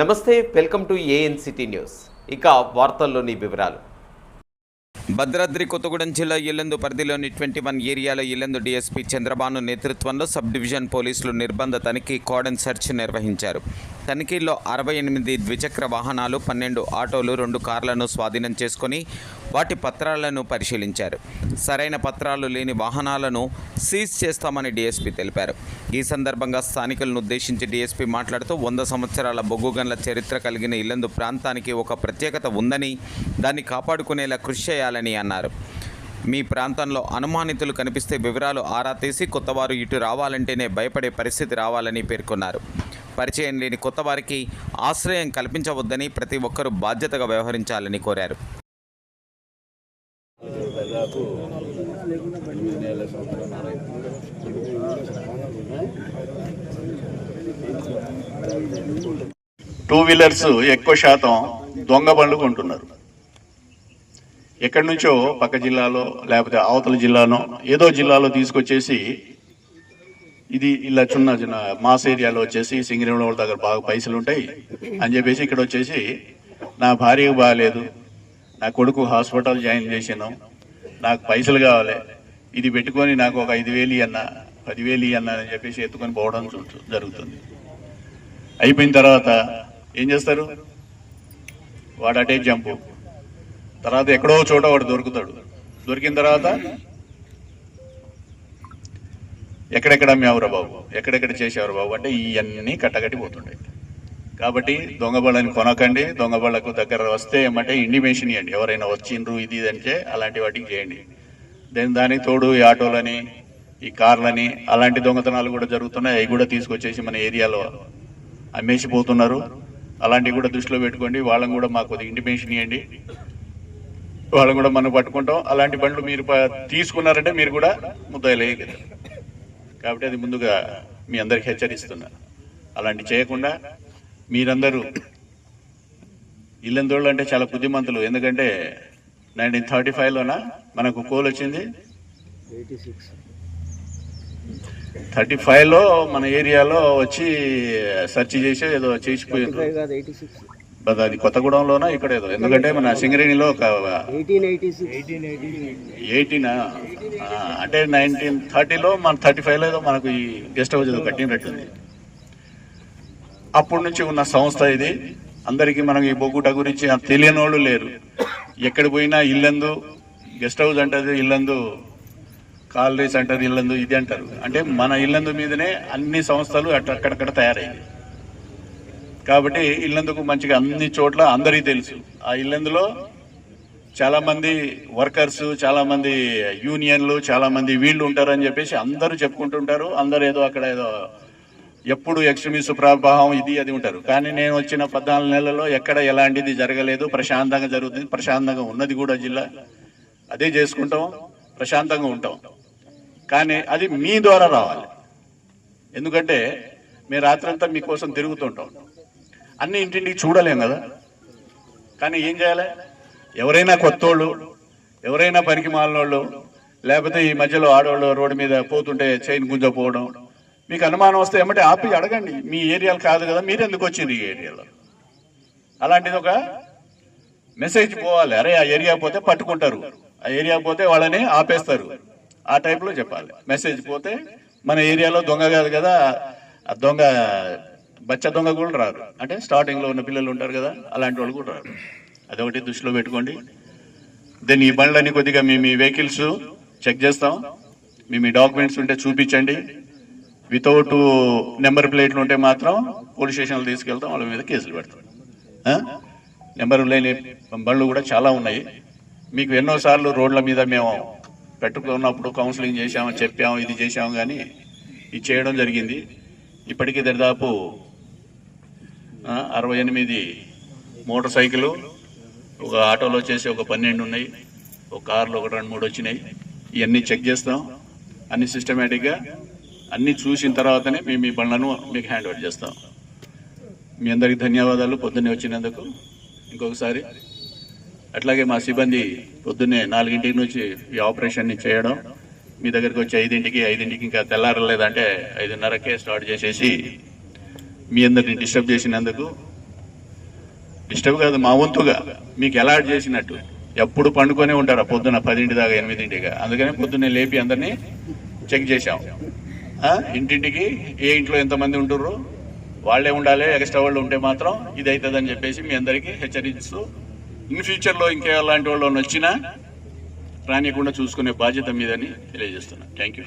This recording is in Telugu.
నమస్తే వెల్కమ్ టు ఏఎన్సిటీ న్యూస్. ఇక వార్తల్లోని వివరాలు. భద్రాద్రి కొత్తగూడెం జిల్లా ఇల్లందు పరిధిలోని ట్వంటీ వన్ ఏరియాలో ఇల్లందు డీఎస్పీ చంద్రబాను నేతృత్వంలో సబ్ డివిజన్ పోలీసులు నిర్బంధ తనిఖీ కోడన్ సెర్చ్ నిర్వహించారు. తనిఖీల్లో అరవై ఎనిమిది ద్విచక్ర వాహనాలు పన్నెండు ఆటోలు రెండు కార్లను స్వాధీనం చేసుకొని వాటి పత్రాలను పరిశీలించారు. సరైన పత్రాలు లేని వాహనాలను సీజ్ చేస్తామని డీఎస్పీ తెలిపారు. ఈ సందర్భంగా స్థానికులను ఉద్దేశించి డీఎస్పీ మాట్లాడుతూ వంద సంవత్సరాల బొగ్గుగన్ల చరిత్ర కలిగిన ఇల్లందు ప్రాంతానికి ఒక ప్రత్యేకత ఉందని దాన్ని కాపాడుకునేలా కృషి చేయాలని అన్నారు. మీ ప్రాంతంలో అనుమానితులు కనిపిస్తే వివరాలు ఆరా తీసి కొత్తవారు ఇటు రావాలంటేనే భయపడే పరిస్థితి రావాలని పేర్కొన్నారు. పరిచయం లేని కొత్తవారికి ఆశ్రయం కల్పించవద్దని ప్రతి ఒక్కరూ బాధ్యతగా వ్యవహరించాలని కోరారు. టూ వీలర్స్ ఎక్కువ శాతం దొంగ బండ్లు కొంటున్నారు. ఎక్కడి నుంచో పక్క జిల్లాలో లేకపోతే అవతల జిల్లానో ఏదో జిల్లాలో తీసుకొచ్చేసి ఇది ఇలా చిన్న చిన్న మాస్ ఏరియాలో వచ్చేసి సింగరేణి వాళ్ళ దగ్గర బాగా పైసలు ఉంటాయి అని చెప్పేసి ఇక్కడ వచ్చేసి నా భార్యకు బాగాలేదు. నా కొడుకు హాస్పిటల్ జాయిన్ చేసాను. నాకు పైసలు కావాలి. ఇది పెట్టుకొని నాకు ఒక ఐదు వేలు అన్న పదివేలు అన్న అని చెప్పేసి ఎత్తుకొని పోవడం జరుగుతుంది. అయిపోయిన తర్వాత ఏం చేస్తారు? వాడు అటే జంపు. తర్వాత ఎక్కడో చోట వాడు దొరుకుతాడు. దొరికిన తర్వాత ఎక్కడెక్కడ అమ్మేవరా బాబు? ఎక్కడెక్కడ చేసేవారు బాబు? అంటే ఇవన్నీ కట్టగట్టి పోతుంటాయి కాబట్టి దొంగబళ్ళని కొనకండి దొంగబళ్ళకు దగ్గర వస్తే ఏమంటే ఇండిమేషన్ ఇవ్వండి ఎవరైనా వచ్చిండ్రు ఇది ఇది అంటే అలాంటి వాటికి చేయండి. దాని దానికి తోడు ఈ ఆటోలని ఈ కార్లని అలాంటి దొంగతనాలు కూడా జరుగుతున్నాయి. అవి కూడా తీసుకొచ్చేసి మన ఏరియాలో అమ్మేసిపోతున్నారు. అలాంటివి కూడా దృష్టిలో పెట్టుకోండి. వాళ్ళని కూడా మాకు కొద్దిగా ఇంటిమేషన్ ఇవ్వండి వాళ్ళని కూడా మనం పట్టుకుంటాం. అలాంటి బండ్లు మీరు తీసుకున్నారంటే మీరు కూడా ముద్దాయిలు కదా కాబట్టి అది ముందుగా మీ అందరికి హెచ్చరిస్తున్నాను అలాంటి చేయకుండా మీరందరూ ఇల్లందోళ్ళు అంటే చాలా బుద్ధిమంతులు. ఎందుకంటే నైన్టీన్ థర్టీ ఫైవ్లోన మనకు కోల్ వచ్చింది? థర్టీ ఫైవ్లో మన ఏరియాలో వచ్చి సెర్చ్ చేసి ఏదో చేసిపోయింది అది కొత్తగూడెంలోనా? ఇక్కడ ఏదో ఎందుకంటే మన సింగరేణిలో ఒక ఎయిటీన్ అంటే నైన్టీన్ థర్టీలో మన థర్టీ ఫైవ్లో ఏదో మనకు ఈ గెస్ట్ హౌస్ ఏదో కట్టినట్టుంది. అప్పటి నుంచి ఉన్న సంస్థ ఇది. అందరికీ మనం ఈ బొగ్గుట గురించి తెలియని వాళ్ళు లేరు. ఎక్కడ పోయినా ఇల్లందు గెస్ట్ హౌస్ అంటది ఇల్లందు కాలరీస్ అంటారు ఇల్లందు ఇది అంటారు. అంటే మన ఇల్లందు మీదనే అన్ని సంస్థలు అట్ట అక్కడక్కడ తయారయ్యాయి. కాబట్టి ఇల్లందుకు మంచిగా అన్ని చోట్ల అందరికీ తెలుసు. ఆ ఇల్లందులో చాలా మంది వర్కర్స్ చాలా మంది యూనియన్లు చాలా మంది వీళ్ళు ఉంటారని చెప్పేసి అందరూ చెప్పుకుంటుంటారు. అందరూ ఏదో అక్కడ ఏదో ఎప్పుడు ఎక్స్ట్రీమిస్ట్ ప్రభావం ఇది అది ఉంటారు. కానీ నేను వచ్చిన పద్నాలుగు నెలల్లో ఎక్కడ ఎలాంటిది జరగలేదు. ప్రశాంతంగా జరుగుతుంది. ప్రశాంతంగా ఉన్నది కూడా జిల్లా. అదే చేసుకుంటాం. ప్రశాంతంగా ఉంటాం. కానీ అది మీ ద్వారా రావాలి. ఎందుకంటే మేము రాత్రంతా మీకోసం తిరుగుతుంటాం. అన్ని ఇంటింటికి చూడలేం కదా. కానీ ఏం చేయాలి? ఎవరైనా కొత్తోళ్ళు ఎవరైనా పనికి మాలినోళ్ళు లేకపోతే ఈ మధ్యలో ఆడవాళ్ళు రోడ్డు మీద పోతుంటే చైన్ గుంజపోవడం మీకు అనుమానం వస్తే ఏమంటే ఆపి అడగండి. మీ ఏరియాలు కాదు కదా మీరు ఎందుకు వచ్చింది ఈ ఏరియాలో? అలాంటిది ఒక మెసేజ్ పోవాలి. అరే ఆ ఏరియా పోతే పట్టుకుంటారు. ఆ ఏరియా పోతే వాళ్ళని ఆపేస్తారు. ఆ టైప్లో చెప్పాలి. మెసేజ్ పోతే మన ఏరియాలో దొంగ కాదు కదా ఆ దొంగ బచ్చ దొంగ కూడా రారు అంటే స్టార్టింగ్లో ఉన్న పిల్లలు ఉంటారు కదా అలాంటి వాళ్ళు కూడా రారు. అదొకటి దృష్టిలో పెట్టుకోండి. దెన్ ఈ బండ్లన్నీ కొద్దిగా మీ మీ వెహికల్స్ చెక్ చేస్తాం. మీ మీ డాక్యుమెంట్స్ ఉంటే చూపించండి. వితౌట్ నెంబర్ ప్లేట్లు ఉంటే మాత్రం పోలీస్ స్టేషన్లో తీసుకెళ్తాం వాళ్ళ మీద కేసులు పెడతాం. నెంబర్ లేని బండ్లు కూడా చాలా ఉన్నాయి. మీకు ఎన్నోసార్లు రోడ్ల మీద మేము పెట్టుకున్నప్పుడు కౌన్సిలింగ్ చేశాము చెప్పాము ఇది చేశాము కానీ ఇది చేయడం జరిగింది. ఇప్పటికీ దరిదాపు అరవై ఎనిమిది మోటార్ సైకిల్ ఒక ఆటోలో వచ్చేసి ఒక పన్నెండు ఉన్నాయి ఒక కార్లో ఒక రెండు మూడు వచ్చినాయి. ఇవన్నీ చెక్ చేస్తాం. అన్ని సిస్టమేటిక్గా అన్నీ చూసిన తర్వాతనే మేము మీ బండ్లను మీకు హ్యాండ్ ఓవర్ చేస్తాం. మీ అందరికి ధన్యవాదాలు పొద్దున్నే వచ్చినందుకు. ఇంకొకసారి అట్లాగే మా సిబ్బంది పొద్దున్నే నాలుగింటికి నుంచి ఈ ఆపరేషన్ని చేయడం. మీ దగ్గరికి వచ్చి ఐదింటికి ఐదింటికి ఇంకా తెల్లారలేదంటే ఐదున్నరకే స్టార్ట్ చేసేసి మీ అందరిని డిస్టర్బ్ చేసినందుకు డిస్టర్బ్ కాదు మా వంతుగా మీకు అలాట్ చేసినట్టు ఎప్పుడు పండుకొనే ఉంటారు పొద్దున పదింటి దాకా ఎనిమిదింటిగా అందుకని పొద్దున్నే లేపి అందరినీ చెక్ చేశాం. ఇంటింటికి ఏ ఇంట్లో ఎంతమంది ఉంటుర్రు వాళ్ళే ఉండాలి ఎక్స్ట్రా వాళ్ళు ఉంటే మాత్రం ఇది అవుతుందని చెప్పేసి మీ అందరికీ హెచ్చరిస్తూ ఇన్ ఫ్యూచర్లో ఇంకే అలాంటి వాళ్ళు వచ్చినా రానియకుండా చూసుకునే బాధ్యత మీదని తెలియజేస్తున్నాను. Thank you